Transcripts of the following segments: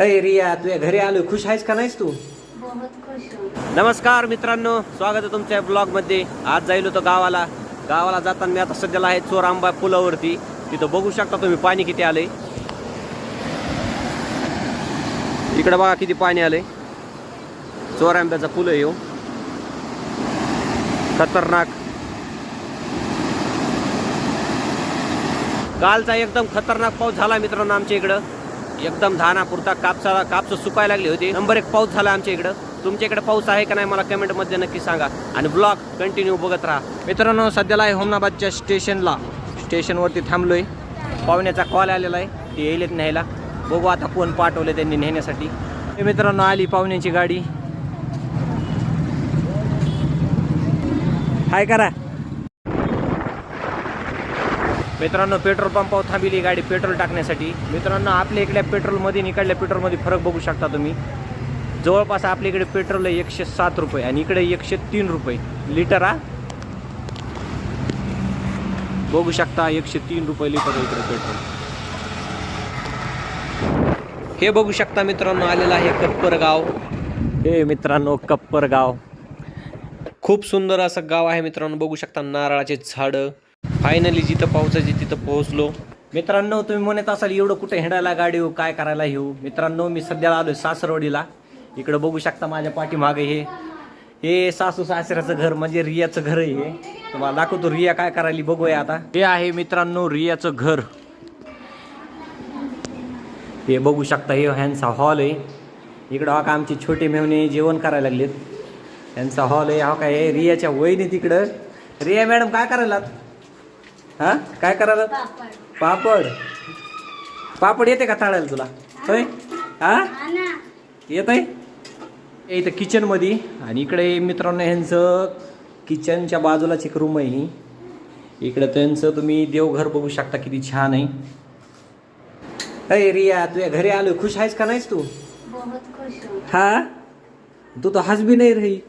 अय रिया तुझ्या घरी आलोय. खुश आहेस का नाहीस तू? हूँ. नमस्कार मित्रांनो स्वागत आहे तुमच्या ब्लॉगमध्ये आज जाईल होतो गावाला. गावाला जाताना मी आता सध्याला आहे चोरांबा पुलावरती. तिथं बघू शकता तुम्ही पाणी किती आलंय. इकडे बघा किती पाणी आलंय. चोरांब्याचा पूल आहे ह्यो. खतरनाक. कालचा एकदम खतरनाक पाऊस झाला मित्रांनो आमच्या इकडं. एकदम धानापुरता कापसाला कापसं सुकायला लागली होती. नंबर एक पाऊस झाला आमच्या इकडं. तुमच्या इकडे पाऊस आहे का नाही मला कमेंटमध्ये नक्की सांगा. आणि ब्लॉग कंटिन्यू बघत राहा. मित्रांनो सध्याला आहे होमनाबादच्या स्टेशनला. स्टेशनवरती थांबलोय. पाहुण्याचा कॉल आलेला आहे. ते येईलेत न्यायला. बघू आता कोण पाठवले त्यांनी नेण्यासाठी. हे मित्रांनो आली पाहुण्याची गाडी. हाय करा. मित्रांनो पेट्रोल पंपावर थांबली गाडी पेट्रोल टाकण्यासाठी. मित्रांनो आपल्या इकडल्या पेट्रोलमध्ये इकडल्या पेट्रोलमध्ये फरक बघू शकता तुम्ही. जवळपास आपल्या इकडे पेट्रोल आहे एकशे सात रुपये आणि इकडे एकशे तीन रुपये. लिटर हा? बघू शकता एकशे तीन रुपये लिटर इकडे पेट्रोल. हे बघू शकता मित्रांनो आलेलं आहे कप्पर गाव हे मित्रांनो कप्पर गाव खूप सुंदर असं गाव आहे मित्रांनो बघू शकता नारळाचे झाडं. फायनली जिथं पोहोचायचे तिथं पोहोचलो. मित्रांनो तुम्ही म्हणत असाल एवढं कुठे हिंडायला गाडी हो काय करायला येऊ मित्रांनो मी सध्या आलो सासरवाडीला. इकडं बघू शकता माझ्या पाठीमागे हे. हे सासू सासऱ्याचं घर म्हणजे रियाचं घर आहे हे. तुम्हाला दाखवतो रिया काय करायली बघूया आता. हे आहे मित्रांनो रियाचं घर. हे बघू शकता हे ह्यांचा हॉल आहे. इकडं हा का आमचे छोटे मेहने जेवण करायला लागलेत. यांचा हॉल आहे हा काय रियाच्या वहिनी तिकडं. रिया मॅडम काय करायला? हा? काय करायला? पापड़. पापड. पापड येते का ताळायला तुला? होय? हा? येत आहे इथं किचनमध्ये आणि इकडे मित्रांनो ह्यांचं किचनच्या बाजूलाच एक रूम आहे. ही इकडे त्यांचं तुम्ही देवघर बघू शकता किती छान आहे. अय रिया तुझ्या घरी आलोय? खुश आहेस का नाहीस तू? हूँ. तू तो हस बी नाही रही.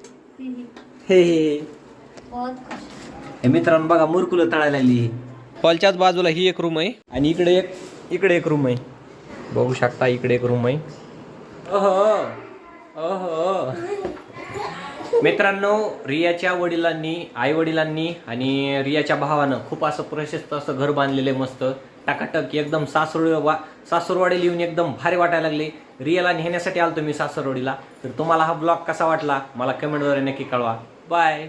हे हे हे मित्रांनो बघा मुरकुलं तळायला लागली हॉलच्याच बाजूला ही एक रूम आहे. आणि इकडे एक इकडे एक रूम आहे. बघू शकता इकडे एक रूम आहे. मित्रांनो रियाच्या वडिलांनी आई वडिलांनी आणि रियाच्या भावानं खूप असं प्रशस्त असं घर बांधलेलं आहे मस्त. टाकाटक एकदम सासुर वा सासूरवाडी लिहून एकदम भारी वाटायला लागले. रियाला नेण्यासाठी आलो मी सासरवाडीला. तर तुम्हाला हा ब्लॉग कसा वाटला? मला कमेंटद्वारे नक्की कळवा. बाय